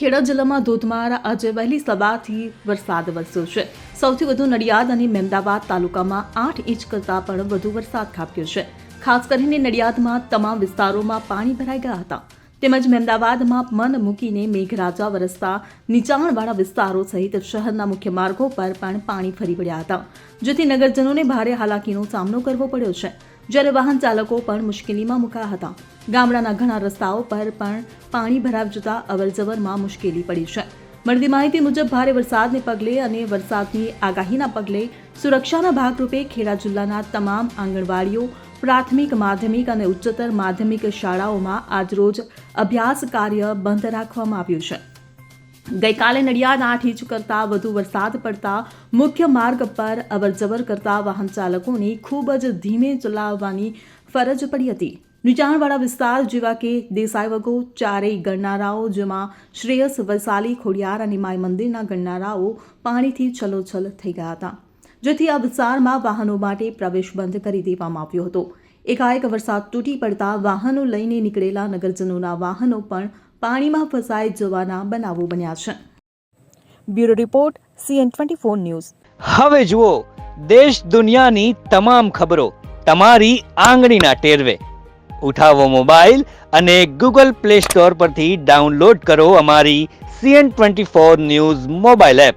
ખેડા જિલ્લામાં ધોધમાર આજે વહેલી સવારથી વરસાદ વરસ્યો છે. સૌથી વધુ નડિયાદ અને મહેમદાવાદ તાલુકામાં આઠ ઇંચ કરતાં પણ વધુ વરસાદ ખાબક્યો છે. ખાસ કરીને નડિયાદમાં તમામ વિસ્તારોમાં પાણી ભરાઈ ગયા હતા. તેમજ મહેમદાવાદમાં મન મૂકીને મેઘરાજા વરસતા નીચાણવાળા વિસ્તારો સહિત શહેરના મુખ્ય માર્ગો પર પણ પાણી ફરી વળ્યા હતા. જેથી નગરજનોને ભારે હાલાકીનો સામનો કરવો પડ્યો છે. જ્યારે વાહન ચાલકો પણ મુશ્કેલીમાં મુકાયા હતા. ગામડાના ઘણા રસ્તાઓ પર પણ પાણી ભરાઈ જતા અવરજવરમાં મુશ્કેલી પડી છે. મળતી માહિતી મુજબ, ભારે વરસાદને પગલે અને વરસાદની આગાહીના પગલે સુરક્ષાના ભાગરૂપે ખેડા જિલ્લાના તમામ આંગણવાડીઓ, પ્રાથમિક, માધ્યમિક અને ઉચ્ચતર માધ્યમિક શાળાઓમાં આજરોજ અભ્યાસ કાર્ય બંધ રાખવામાં આવ્યું છે. ગઈકાલે નડિયાદ આઠ ઇંચ કરતાં વધુ વરસાદ પડતા મુખ્ય માર્ગ પર અવરજવર કરતા વાહન ચાલકોને ખૂબ જ ધીમે ચલાવવાની ફરજ પડી હતી. નીચાણવાળા વિસ્તાર જેવા કે દેસાઈવગો ચારેય ગણનારાઓ જેમાં શ્રેયસ વૈશાલી ખોડિયાર અને માય મંદિરના ગણનારાઓ પાણીથી છલોછલ થઈ ગયા હતા. જેથી આ વિસ્તારમાં વાહનો માટે પ્રવેશ બંધ કરી દેવામાં આવ્યો હતો. એકાએક વરસાદ તૂટી પડતા વાહનો લઈને નીકળેલા નગરજનોના વાહનો પણ પાણીમાં ફસાઈ જવાના બનાવો બન્યા છે. Bureau report CN twenty four News. હવે જુઓ દેશ દુનિયાની તમામ ખબરો તમારી આંગળીના ટેરવે. ઉઠાવો મોબાઈલ અને ગૂગલ પ્લે સ્ટોર પરથી ડાઉનલોડ કરો અમારી CN twenty four News mobile app.